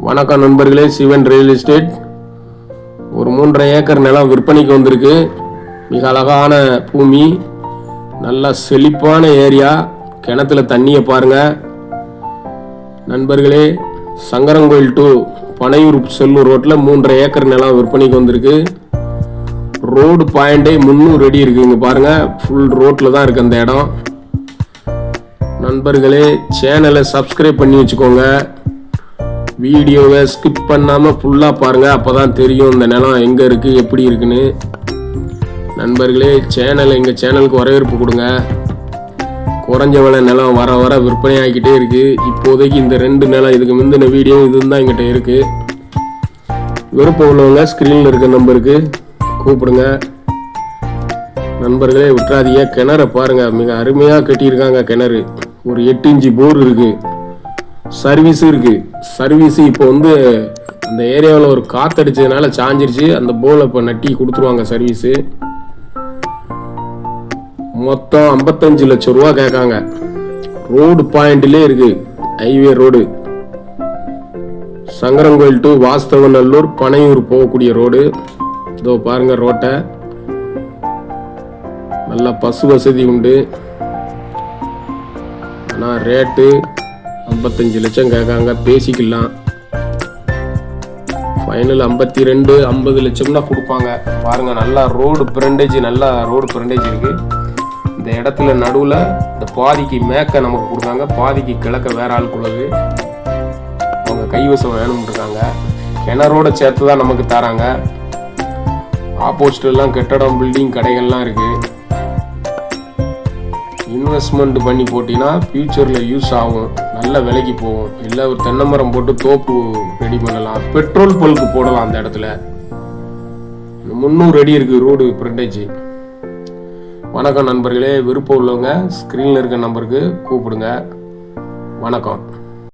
வணக்கம் நண்பர்களே Sivan real estate. ஒரு மூன்றரை ஏக்கர் நிலம் விற்பனைக்கு வந்திருக்கு. மிக அழகான பூமி நல்லா செழிப்பான ஏரியா கிணத்துல தண்ணியை பாருங்க. நண்பர்களே சங்கரங்கோயில் டு பனையூர் செல்லூர் ரோட்டில் மூன்றரை ஏக்கர் நிலம் விற்பனைக்கு வந்திருக்கு. ரோடு பாயிண்டே முந்நூறு அடி இருக்கு இங்கே பாருங்க. ஃபுல் ரோட்டில் தான் இருக்கு அந்த இடம். நண்பர்களே சேனலை சப்ஸ்கிரைப் பண்ணி வச்சுக்கோங்க. வீடியோவை ஸ்கிப் பண்ணாமல் ஃபுல்லாக பாருங்கள் அப்போ தான் தெரியும் இந்த நிலம் எங்கே இருக்குது எப்படி இருக்குன்னு. நண்பர்களே சேனல் எங்கள் சேனலுக்கு வரவேற்பு கொடுங்க. குறைஞ்ச விலை நிலம் வர வர விற்பனை ஆகிக்கிட்டே இருக்குது இப்போதைக்கு இந்த ரெண்டு நிலம் இதுக்கு முந்தின வீடியோ இது தான் எங்கிட்ட இருக்குது விருப்பம் உள்ளவங்க ஸ்க்ரீனில் இருக்க நம்பருக்கு கூப்பிடுங்க. நண்பர்களே விட்டுறாதீங்க. கிணற பாருங்க. மிக அருமையாக கட்டியிருக்காங்க கிணறு. ஒரு எட்டு இன்ச்சு போர் இருக்குது சர்வீஸ் இருக்கு. சர்வீஸ் இப்போ வந்து அந்த ஏரியாவில் ஒரு காத்தடிச்சதுனால சாஞ்சிருச்சு. அந்த போலை இப்போ நட்டி கொடுத்துருவாங்க சர்வீஸு மொத்தம் ஐம்பத்தஞ்சு லட்சம் ரூபா கேட்காங்க. ரோடு பாயிண்ட்லேயே இருக்கு. Highway road Sankarankovil to Vasudevanallur Panaiyur போகக்கூடிய ரோடு இதோ பாருங்க ரோட்டை நல்லா பசு வசதி உண்டு. ஆனால் ரேட்டு ஐம்பத்தஞ்சு லட்சம் கேட்காங்க பேசிக்கலாம். ஃபைனல் ஐம்பத்தி ரெண்டு ஐம்பது லட்சம்னா கொடுப்பாங்க. பாருங்க நல்லா ரோடு பிரண்டேஜ் நல்லா ரோடு பிரண்டேஜ் இருக்கு. இந்த இடத்துல நடுவில் இந்த பாதிக்கு மேக்க நமக்கு கொடுத்தாங்க. பாதிக்கு கிழக்க வேற ஆளுக்குள்ளது அவங்க கைவசம் வேணும்னு இருக்காங்க. கிணறோட சேர்த்து தான் நமக்கு தராங்க. ஆப்போசிட்லாம் கட்டடம் பில்டிங் கடைகள்லாம் இருக்குது இன்வெஸ்ட்மெண்ட் பண்ணி போட்டிங்கன்னா ஃப்யூச்சரில் யூஸ் ஆகும். நல்ல விலைக்கு போகும். இல்லை ஒரு தென்னை மரம் போட்டு தோப்பு ரெடி பண்ணலாம். பெட்ரோல் பல்க்கு போடலாம் அந்த இடத்துல. முந்நூறு அடி இருக்குது ரோடு ஃப்ரண்டேஜ் வணக்கம் நண்பர்களே. விருப்பம் உள்ளவங்க ஸ்க்ரீனில் இருக்க நம்பருக்கு கூப்பிடுங்க. வணக்கம்.